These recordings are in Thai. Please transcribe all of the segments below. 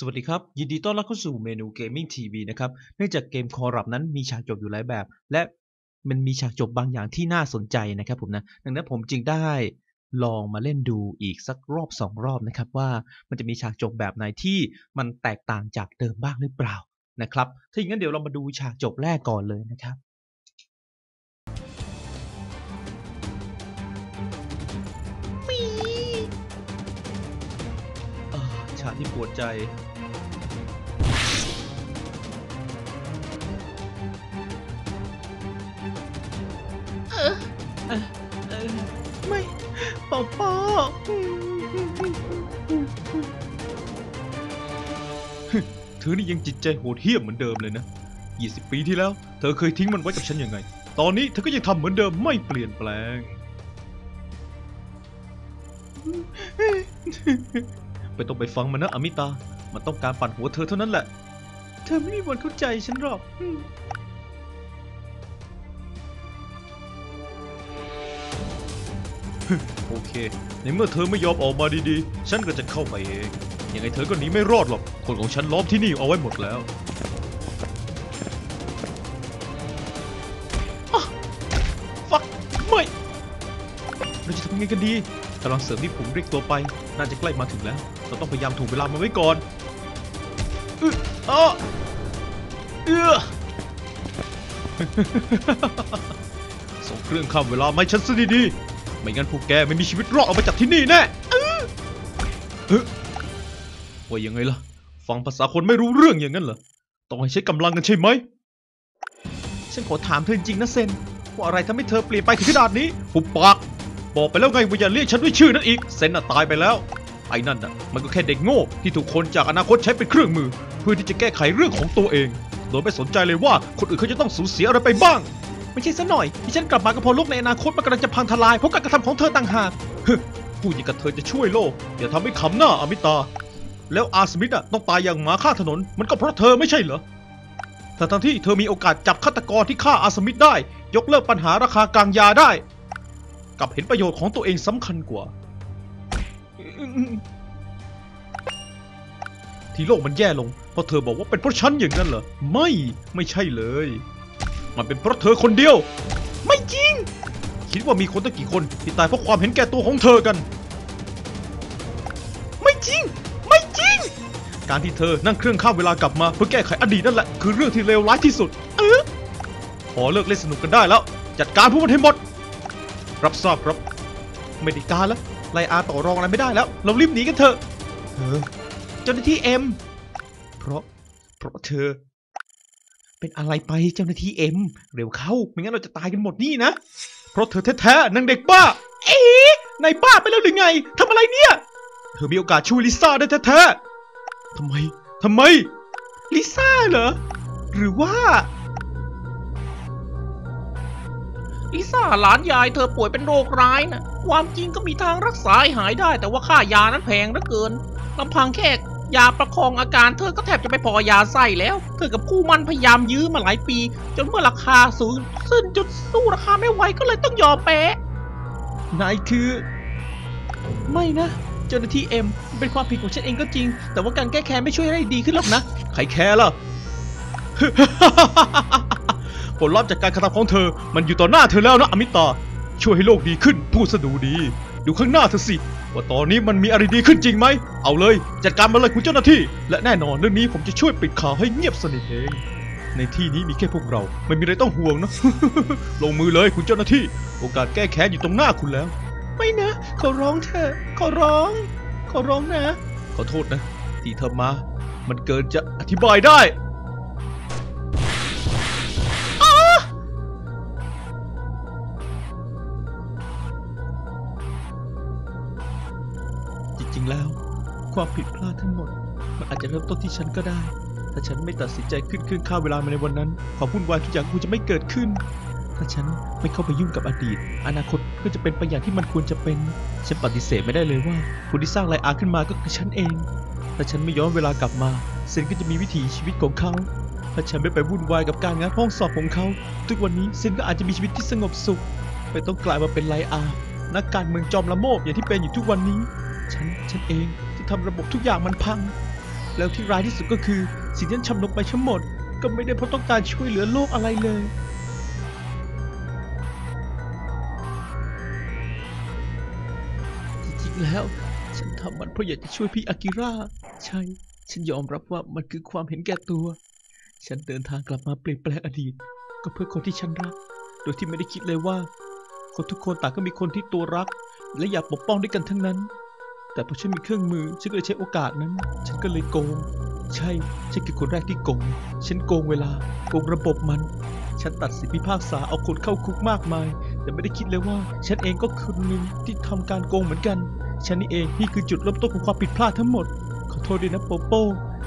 สวัสดีครับ ยินดีต้อนรับเข้าสู่เมนูเกมมิ่งทีวีนะครับเนื่องจากเกมคอรับนั้นมีฉากจบอยู่หลายแบบ และมันมีฉากจบบางอย่างที่น่าสนใจนะครับผมนะดังนั้นผมจึงได้ลองมาเล่นดูอีกสักรอบสองรอบนะครับว่ามันจะมีฉากจบแบบไหนที่มันแตกต่างจากเดิมบ้างหรือเปล่านะครับถ้าอย่างนั้นเดี๋ยวเรามาดูฉากจบแรกก่อนเลยนะครับอ่าฉากที่ปวดใจ ไม่ป้าป้าเธอนี่ยังจิตใจโหดเหี้ยมเหมือนเดิมเลยนะ 20 ปีที่แล้ว เธอเคยทิ้งมันไว้กับฉันยังไง ตอนนี้เธอก็ยังทำเหมือนเดิมไม่เปลี่ยนแปลงไม่ต้องไปฟังมันนะอมิตา มันต้องการปั่นหัวเธอเท่านั้นแหละ เธอไม่มีวันเข้าใจฉันหรอก เค ในเมื่อเธอไม่ยอมออกมาดีๆ ฉันก็จะเข้าไปเอง ยังไงเธอก็หนีไม่รอดหรอก คนของฉันล้อมที่นี่เอาไว้หมดแล้วฟักไม่เราจะทำยังไงกันดีกำลังเสริมที่ผมเรียกตัวไป น่าจะใกล้มาถึงแล้ว เราต้องพยายามถูกเวลามาไว้ก่อนอึอ้อเอื้อส่งเครื่องข้ามเวลามาให้ฉันซะดีๆ ไม่งั้นพวกแกไม่มีชีวิตรอดออกมาจากที่นี่แน่เฮ้ยว่ายังไงล่ะ ฟังภาษาคนไม่รู้เรื่องอย่างนั้นเหรอ ต้องให้ใช้กำลังกันใช่ไหม ฉันขอถามเธอจริงๆนะเซน ว่าอะไรทำให้เธอเปลี่ยนไปถึงขนาดนี้หุบปาก บอกไปแล้วไงว่าอย่าเรียกฉันด้วยชื่อนั้นอีก เซนน่ะตายไปแล้ว ไอ้นั่นน่ะ มันก็แค่เด็กโง่ที่ถูกคนจากอนาคตใช้เป็นเครื่องมือ เพื่อที่จะแก้ไขเรื่องของตัวเอง โดยไม่สนใจเลยว่าคนอื่นเขาจะต้องสูญเสียอะไรไปบ้าง ไม่ใช่ซะหน่อยที่ฉันกลับมาก็เพราะโลกในอนาคตมันกำลังจะพังทลายเพราะการกระทำของเธอต่างหากฮึพูดอย่างกับเธอจะช่วยโลกอย่าทำให้ขำหน้าอมิตา แล้วอาสมิธอะต้องตายอย่างหมาข้าถนน มันก็เพราะเธอไม่ใช่เหรอแต่ทั้งที่เธอมีโอกาสจับฆาตกรที่ฆ่าอาสมิธได้ ยกเลิกปัญหาราคากลางยาได้กับเห็นประโยชน์ของตัวเองสำคัญกว่า ที่โลกมันแย่ลงเพราะเธอบอกว่าเป็นเพราะฉันอย่างนั้นเหรอ ไม่ ไม่ใช่เลย มันเป็นเพราะเธอคนเดียว ไม่จริง คิดว่ามีคนตั้งกี่คนที่ตายเพราะความเห็นแก่ตัวของเธอกัน ไม่จริง ไม่จริง การที่เธอนั่งเครื่องข้ามเวลากลับมาเพื่อแก้ไขอดีตนั่นแหละคือเรื่องที่เลวร้ายที่สุด เออพอเลิกเล่นสนุกกันได้แล้ว จัดการพวกมันให้หมด รับทราบครับ ไม่ได้การแล้วไลอาต่อรองอะไรไม่ได้แล้ว เรารีบหนีกันเถอะเธอเจ้าหน้าที่เอ็ม เพราะ เพราะเธอ เป็นอะไรไปเจ้าหน้าที่เอ็ม เร็วเข้า ไม่งั้นเราจะตายกันหมดนี่นะ เพราะเธอแท้ๆนางเด็กบ้า เอ๊ะนายบ้าไปแล้วหรือไงทำอะไรเนี่ย เธอมีโอกาสช่วยลิซ่าได้แท้ๆทำไมทำไม ลิซ่าเหรอ หรือว่า ลิซ่าหลานยายเธอป่วยเป็นโรคร้ายนะ ความจริงก็มีทางรักษาให้หายได้ แต่ว่าค่ายานั้นแพงเหลือเกินลำพังแค่ ยาประคองอาการเธอก็แทบจะไม่พอยาไส้แล้ว เธอกับคู่มันพยายามยื้อมาหลายปี จนเมื่อราคาสูงขึ้นจนสู้ราคาไม่ไหวก็เลยต้องยอมแพ้นายคือ ไม่นะ เจ้าหน้าที่เอ็มมันเป็นความผิดของฉันเองก็จริง แต่ว่าการแก้แค้นไม่ช่วยให้ดีขึ้นหรอกนะ ใครแคร์ล่ะ ผลลัพธ์จากการกระทำของเธอ มันอยู่ต่อหน้าเธอแล้วนะอมิตา ช่วยให้โลกดีขึ้นพูดสะดูดี ดูข้างหน้าเธอสิ ว่าตอนนี้มันมีอะไรดีขึ้นจริงไหม เอาเลย จัดการมาเลยคุณเจ้าหน้าที่ และแน่นอนเรื่องนี้ผมจะช่วยปิดข่าวให้เงียบสนิทเอง ในที่นี้มีแค่พวกเรา ไม่มีอะไรต้องห่วงนะ ลงมือเลยคุณเจ้าหน้าที่ โอกาสแก้แค้นอยู่ตรงหน้าคุณแล้ว ไม่นะ ขอร้องเธอ ขอร้อง ขอร้องนะ ขอโทษนะ ที่เธอมา มันเกินจะอธิบายได้ แล้ว ความผิดพลาดทั้งหมด มันอาจจะเริ่มต้นที่ฉันก็ได้ ถ้าฉันไม่ตัดสินใจขึ้นเครื่องข้าเวลามาในวันนั้น ความวุ่นวายทุกอย่างคงจะไม่เกิดขึ้น ถ้าฉันไม่เข้าไปยุ่งกับอดีต อนาคตก็จะเป็นไปอย่างที่มันควรจะเป็น ฉันปฏิเสธไม่ได้เลยว่าผู้ที่สร้างไลอาขึ้นมาก็คือฉันเอง ถ้าฉันไม่ย้อนเวลากลับมาเซนก็จะมีวิถีชีวิตของเขาถ้าฉันไม่ไปวุ่นวายกับการงานห้องสอบของเขา ทุกวันนี้เซนก็อาจจะมีชีวิตที่สงบสุข ไม่ต้องกลายมาเป็นไลอานักการเมืองจอมละโมบอย่างที่เป็นอยู่ทุกวันนี้ ฉัน ฉันเองที่ทำระบบทุกอย่างมันพัง แล้วที่ร้ายที่สุดก็คือสิ่งที่ฉันทำลงไปทั้งหมด ก็ไม่ได้เพราะต้องการช่วยเหลือโลกอะไรเลย จริงๆแล้ว ฉันทำมันเพราะอยากจะช่วยพี่อากิระใช่ ฉันยอมรับว่ามันคือความเห็นแก่ตัว ฉันเดินทางกลับมาเปลี่ยนแปลงอดีต ก็เพื่อคนที่ฉันรัก โดยที่ไม่ได้คิดเลยว่า คนทุกคนต่างก็มีคนที่ตัวรัก และอยากปกป้องด้วยกันทั้งนั้น แต่พอฉันมีเครื่องมือ ฉันก็เลยใช้โอกาสนั้น ฉันก็เลยโกง ใช่ ฉันคือคนแรกที่โกง ฉันโกงเวลา โกงระบบมัน ฉันตัดสินพิพากษาเอาคนเข้าคุกมากมาย แต่ไม่ได้คิดเลยว่า ฉันเองก็คือหนึ่งที่ทำการโกงเหมือนกัน ฉันนี่เองนี่คือจุดเริ่มต้นของความผิดพลาดทั้งหมด ขอโทษด้วยนะโปโป้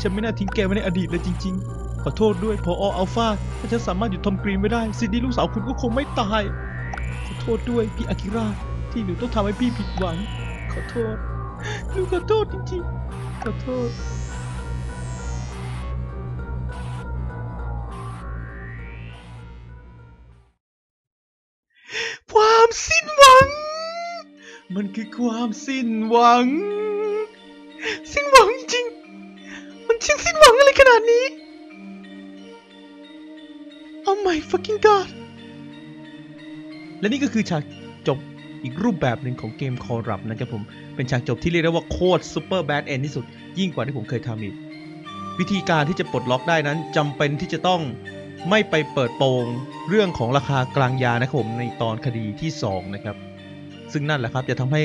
ฉันไม่น่าทิ้งแกไว้ในอดีตเลยจริง ๆ ขอโทษด้วยพออัลฟาถ้าฉันสามารถหยุดทอมกรีนไว้ได้ซินดี้ลูกสาวคุณก็คงไม่ตาย ขอโทษด้วยพี่อากิระที่หนูต้องทำให้พี่ผิดหวัง ขอโทษ หนูขอโทษจริงๆขอโทษความสิ้นหวัง มันคือความสิ้นหวัง สิ้นหวังจริง มันช่างสิ้นหวังอะไรขนาดนี้ Oh my fucking god และนี่ก็คือฉากจบ อีกรูปแบบหนึ่งของเกมคอรับนะครับผม เป็นฉากจบที่เรียกได้ว่าโคตรซูเปอร์แบดเอนที่สุด ยิ่งกว่าที่ผมเคยทำอีก วิธีการที่จะปลดล็อกได้นั้นจำเป็นที่จะต้องไม่ไปเปิดโปงเรื่องของราคากลางยานะครับผมในตอนคดีที่ 2 นะครับ ซึ่งนั่นแหละครับจะทำให้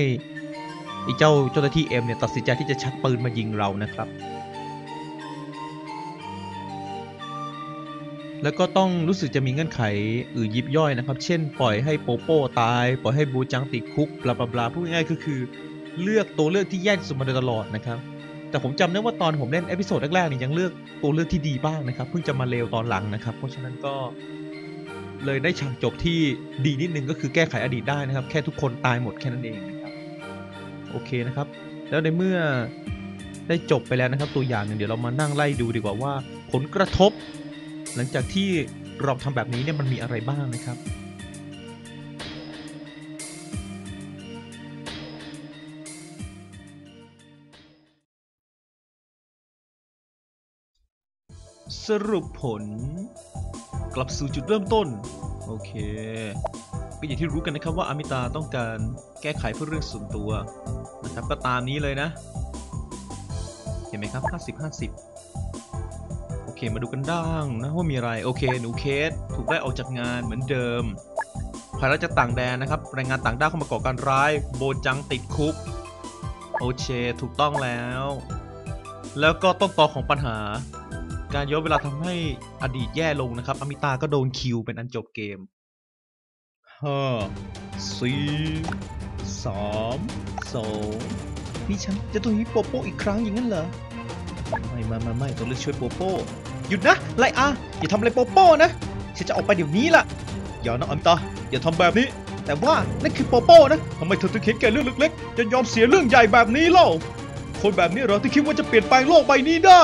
ไอ้เจ้าเจ้าหน้าที่เอ็มเนี่ยตัดสินใจที่จะชักปืนมายิงเรานะครับ แล้วก็ต้องรู้สึกจะมีเงื่อนไขอื่นยิบย่อยนะครับ เช่น ปล่อยให้โปโป้ตาย ปล่อยให้บูจังติดคุกบลาบลาบลาพูดง่ายๆก็คือ เลือกตัวเลือกที่แย่ที่สุดมาโดยตลอดนะครับ แต่ผมจำได้ว่าตอนผมเล่นเอพิโซดแรกๆเนี่ยยังเลือกตัวเลือกที่ดีบ้างนะครับ เพิ่งจะมาเลวตอนหลังนะครับ เพราะฉะนั้นก็เลยได้ฉากจบที่ดีนิดนึงก็คือแก้ไขอดีตได้นะครับ แค่ทุกคนตายหมดแค่นั้นเองนะครับโอเคนะครับ แล้วในเมื่อได้จบไปแล้วนะครับ ตัวอย่างหนึ่งเดี๋ยวเรามานั่งไล่ดูดีกว่าว่า ผลกระทบ หลังจากที่เราทำแบบนี้เนี่ยมันมีอะไรบ้างนะครับ สรุปผล กลับสู่จุดเริ่มต้น โอเค ก็อย่างที่รู้กันนะครับว่าอามิตาต้องการแก้ไขเพื่อเรื่องส่วนตัวนะครับก็ตามนี้เลยนะ เห็นไหมครับ 50 50 เคมาดูกันด้างนะว่ามีอะไร โอเคหนูเคสถูกได้ออกจากงานเหมือนเดิมภายหลังจากต่างแดนนะครับแรงงานต่างด้าวเข้ามาก่อการร้าย โบจังติดคุก โอเค ถูกต้องแล้ว แล้วก็ต้นตอของปัญหา การย้อนเวลาทำให้อดีตแย่ลงนะครับ อมิตาก็โดนคิวเป็นอันจบเกมห้าสี่สามสองนี่ฉันจะต้องฮิปโปโปอีกครั้งอย่างนั้นเหรอ ไม่ไม่ไม่ไม่ต้องเลือกช่วยโปโป หยุดนะไลอาอย่าทำอะไรโปโป้นะ ฉันจะออกไปเดี๋ยวนี้ล่ะ อย่านะอามิตา อย่าทำแบบนี้ แต่ว่านั่นคือโปโป้นะทำไมเธอถึงเห็นแก่เรื่องเล็กๆจะยอมเสียเรื่องใหญ่แบบนี้เล่า คนแบบนี้เหรอที่คิดว่าจะเปลี่ยนแปลงโลกใบนี้ได้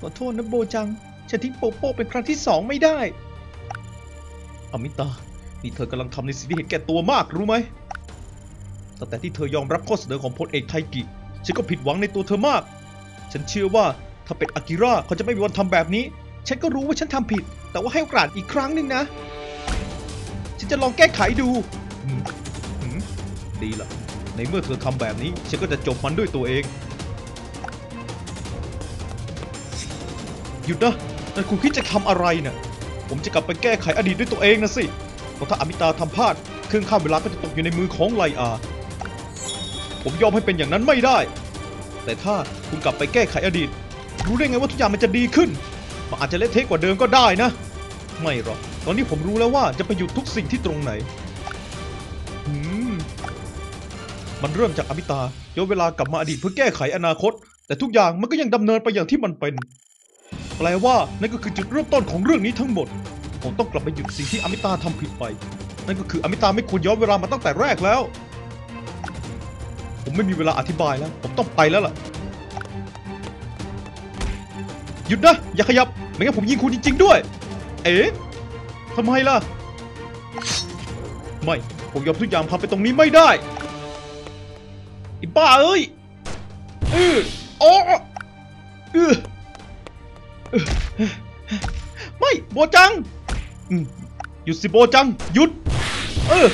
ขอโทษนะโบจัง ฉันทิ้งโปโป้เป็นครั้งที่สองไม่ได้ อมิตา นี่เธอกำลังทำในสิ่งที่เห็นแก่ตัวมากรู้ไหมตั้งแต่ที่เธอยอมรับข้อเสนอของพลเอกไทกิ ฉันก็ผิดหวังในตัวเธอมาก ฉันเชื่อว่า ถ้าเป็นอากิระเขาจะไม่มีวันทำแบบนี้ ฉันก็รู้ว่าฉันทำผิด แต่ว่าให้โอกาสอีกครั้งหนึ่งนะ ฉันจะลองแก้ไขดูอืมอืมดีละในเมื่อเธอทำแบบนี้ ฉันก็จะจบมันด้วยตัวเอง หยุดนะนั่นคุณคิดจะทำอะไรนี่ยผมจะกลับไปแก้ไขอดีตด้วยตัวเองนะสิ เพราะถ้าอมิตาทำพลาด เครื่องข้ามเวลาก็จะตกอยู่ในมือของไลอา ผมยอมให้เป็นอย่างนั้นไม่ได้ แต่ถ้าคุณกลับไปแก้ไขอดีต รู้ได้ไงว่าทุกอย่างมันจะดีขึ้น มันอาจจะเละเทะกว่าเดิมก็ได้นะ ไม่หรอก ตอนนี้ผมรู้แล้วว่าจะไปหยุดทุกสิ่งที่ตรงไหนหืมมันเริ่มจากอมิตาย้อนเวลากลับมาอดีตเพื่อแก้ไขอนาคต แต่ทุกอย่างมันก็ยังดำเนินไปอย่างที่มันเป็น แปลว่านั่นก็คือจุดเริ่มต้นของเรื่องนี้ทั้งหมด ผมต้องกลับไปหยุดสิ่งที่อมิตาทำผิดไป นั่นก็คืออมิตาไม่ควรย้อนเวลามาตั้งแต่แรกแล้ว ผมไม่มีเวลาอธิบายแล้ว ผมต้องไปแล้วล่ะ หยุดนะ อย่าขยับ ไม่งั้นผมยิงคุณจริง ๆ ด้วย เอ๊ะทำไมล่ะ ไม่ ผมยอมทุกอย่างผ่าไปตรงนี้ไม่ได้ไอ้บ้าเอ้ยเอเออโอ้เออเออไม่โบจังอืมหยุดสิโบจัง หยุด เออ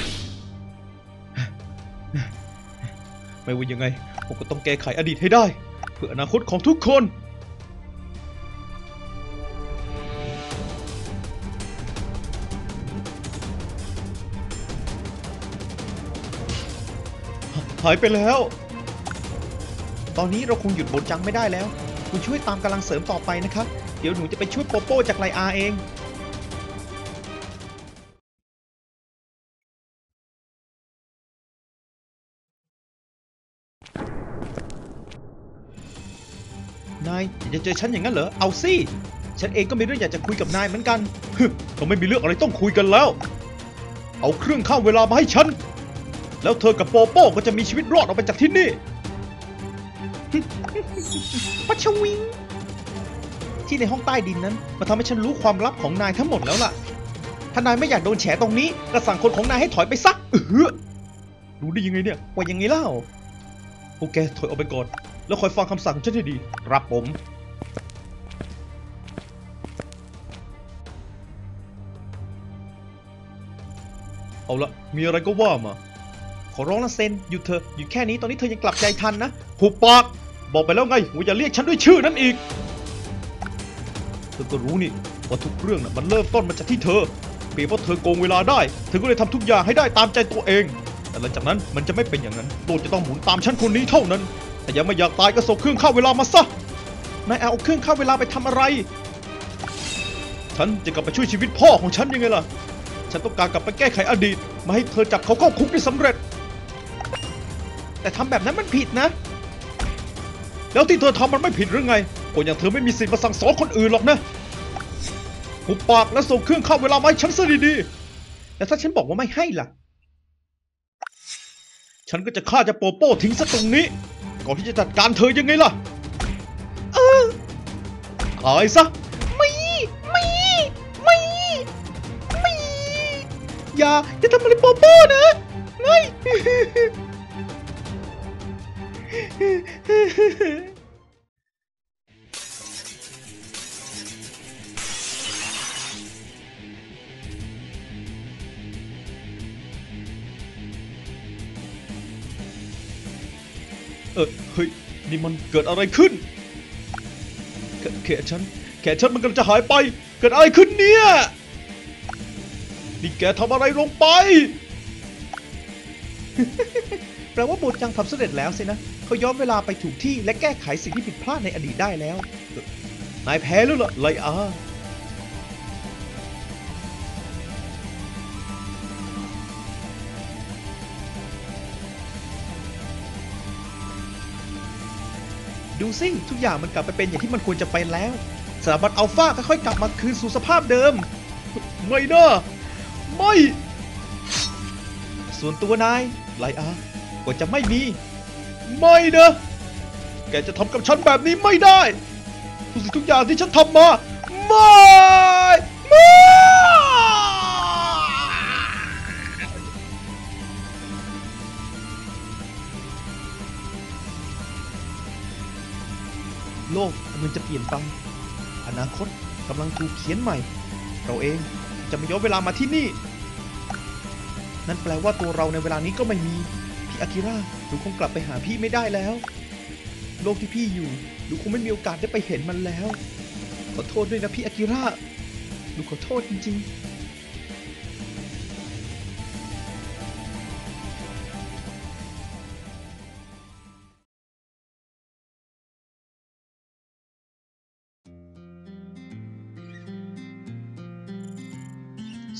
ไม่ว่ายังไง ผมก็ต้องแก้ไขอดีตให้ได้ เพื่ออนาคตของทุกคน หายไปแล้ว ตอนนี้เราคงหยุดโบจังไม่ได้แล้ว คุณช่วยตามกำลังเสริมต่อไปนะครับ เดี๋ยวหนูจะไปช่วยโปโป้จากไลอาเองนายอยากจะเจอฉันอย่างนั้นเหรอ เอาสิ ฉันเองก็มีเรื่องอยากจะคุยกับนายเหมือนกันฮึเราไม่มีเรื่องอะไรต้องคุยกันแล้ว เอาเครื่องข้ามเวลามาให้ฉัน แล้วเธอกับโปโป้ก็จะมีชีวิตรอดออกไปจากที่นี่ปัชวิง ที่ในห้องใต้ดินนั้นมันทำให้ฉันรู้ความลับของนายทั้งหมดแล้วล่ะ ถ้านายไม่อยากโดนแฉตรงนี้ก็สั่งคนของนายให้ถอยไปซะเออรู้ได้ยังไงเนี่ย ว่ายังไงเล่าพวกแกถอยออกไปก่อน แล้วคอยฟังคำสั่งของฉันให้ดี รับผมเอาละมีอะไรก็ว่ามา ขอร้องละเซนหยุดเถอะหยุดแค่นี้ตอนนี้เธอยังกลับใจทันนะหุบปากบอกไปแล้วไงว่าอย่าเรียกฉันด้วยชื่อนั้นอีกเธอก็รู้นี่ว่าทุกเรื่องน่ะมันเริ่มต้นมาจากที่เธอเพียงเพราะเธอโกงเวลาได้เธอก็เลยทำทุกอย่างให้ได้ตามใจตัวเอง แต่หลังจากนั้นมันจะไม่เป็นอย่างนั้นโลกจะต้องหมุนตามฉันคนนี้เท่านั้นถ้ายังไม่อยากตายก็ส่งเครื่องเข้าเวลามาซะนายเอาเครื่องเข้าเวลาไปทำอะไร ฉันจะกลับไปช่วยชีวิตพ่อของฉันยังไงล่ะ ฉันต้องการกลับไปแก้ไขอดีตมาให้เธอจับเขาเข้าคุกได้สำเร็จ แต่ทำแบบนั้นมันผิดนะ แล้วที่เธอทำมันไม่ผิดหรือไง คนอย่างเธอไม่มีสิทธิ์มาสั่งสอนคนอื่นหรอกนะหุบปากและส่งเครื่องเข้าเวลามาให้ฉันซะดีๆแล้วถ้าฉันบอกว่าไม่ให้ล่ะ ฉันก็จะฆ่าเจะโปโป้ทิ้งซะตรงนี้ ก่อนที่จะจัดการเธอยังไงล่ะ เออตายซะไม่ไม่ไม่ไม่อย่าอย่าทำอะไรโปโป้นะไม่ เออเฮ้ยนี่มันเกิดอะไรขึ้นแขแขนฉันแขนฉันมันกำลังจะหายไป เกิดอะไรขึ้นเนี่ยนี่แกทำอะไรลงไป แปลว่าโบจังทำสำเร็จแล้วสินะเขาย้อนเวลาไปถูกที่และแก้ไขสิ่งที่ผิดพลาดในอดีตได้แล้ว นายแพ้แล้วล่ะไลอาดูสิ ทุกอย่างมันกลับไปเป็นอย่างที่มันควรจะเป็นแล้วสถาบันอัลฟาค่อยๆกลับมาคืนสู่สภาพเดิม ไม่นะไม่ ส่วนตัวนายไลอา ก็จะไม่มี ไม่นะ แกจะทำกับฉันแบบนี้ไม่ได้ ทุกสิ่งทุกอย่างที่ฉันทำมา ไม่ ไม่ โลกกำลังจะเปลี่ยนไป อนาคตกำลังถูกเขียนใหม่ เราเองจะไม่ย้อนเวลามาที่นี่ นั่นแปลว่าตัวเราในเวลานี้ก็ไม่มี อากิระหนูคงกลับไปหาพี่ไม่ได้แล้ว โลกที่พี่อยู่หนูคงไม่มีโอกาสได้ไปเห็นมันแล้ว ขอโทษด้วยนะพี่อากิระหนูขอโทษจริงๆ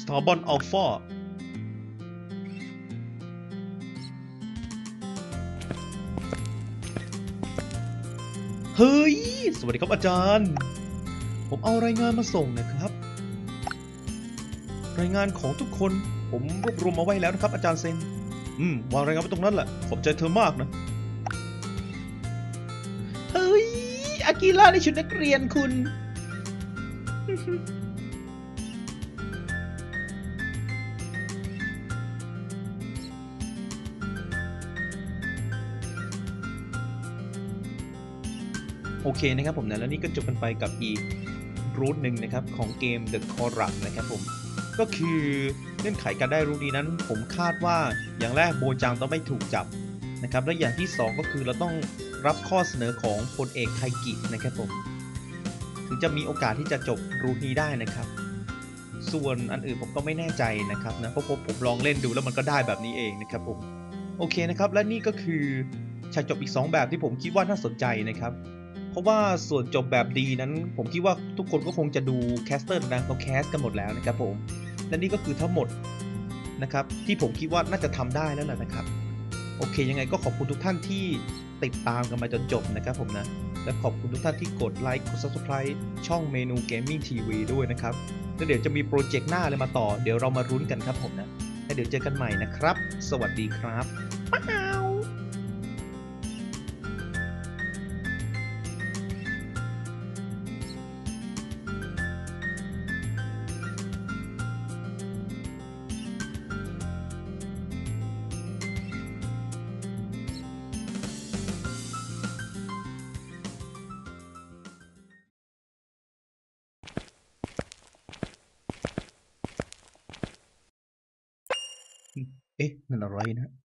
สถาบันอัลฟา เฮ้ย สวัสดีครับอาจารย์ ผมเอารายงานมาส่งนะครับ รายงานของทุกคน ผมรวบรวมมาไว้แล้วนะครับ อาจารย์เซน อืม วางรายงานไว้ตรงนั้นแหละ ขอบใจเธอมากนะ เฮ้ย อากิระในชุดนักเรียนคุณ เคนะครับผมนะแล้วนี่ก็จบกันไปกับอีกรูทหนึ่งนะครับของเกม The Corrupt นะครับผมก็คือเงื่อนไขการได้รูทนี้นั้น ผมคาดว่าอย่างแรกโบจังต้องไม่ถูกจับนะครับและอย่างที่สองก็คือเราต้องรับข้อเสนอของพลเอกไทกินะครับผมถึงจะมีโอกาสที่จะจบรูทนี้ได้นะครับ ส่วนอันอื่นผมก็ไม่แน่ใจนะครับนะเพราะผมผมลองเล่นดูแล้วมันก็ได้แบบนี้เองนะครับผมโอเคนะครับและนี่ก็คือฉากจบอีก 2 แบบที่ผมคิดว่าน่าสนใจนะครับ เพราะว่าส่วนจบแบบดีนั้น ผมคิดว่าทุกคนก็คงจะดูแคสเตอร์นะเขาแคสกันหมดแล้วนะครับผม และนี่ก็คือทั้งหมดนะครับที่ผมคิดว่าน่าจะทำได้แล้วแหละนะครับ โอเคยังไงก็ขอบคุณทุกท่านที่ติดตามกันมาจนจบนะครับผมนะ และขอบคุณทุกท่านที่กดไลค์กด subscribe ช่องเมนู Gaming TV ด้วยนะครับแล้วเดี๋ยวจะมีโปรเจกต์หน้าอะไรมาต่อ เดี๋ยวเรามารุ้นกันครับผมนะแล้วเดี๋ยวเจอกันใหม่นะครับ สวัสดีครับ ป้าวเ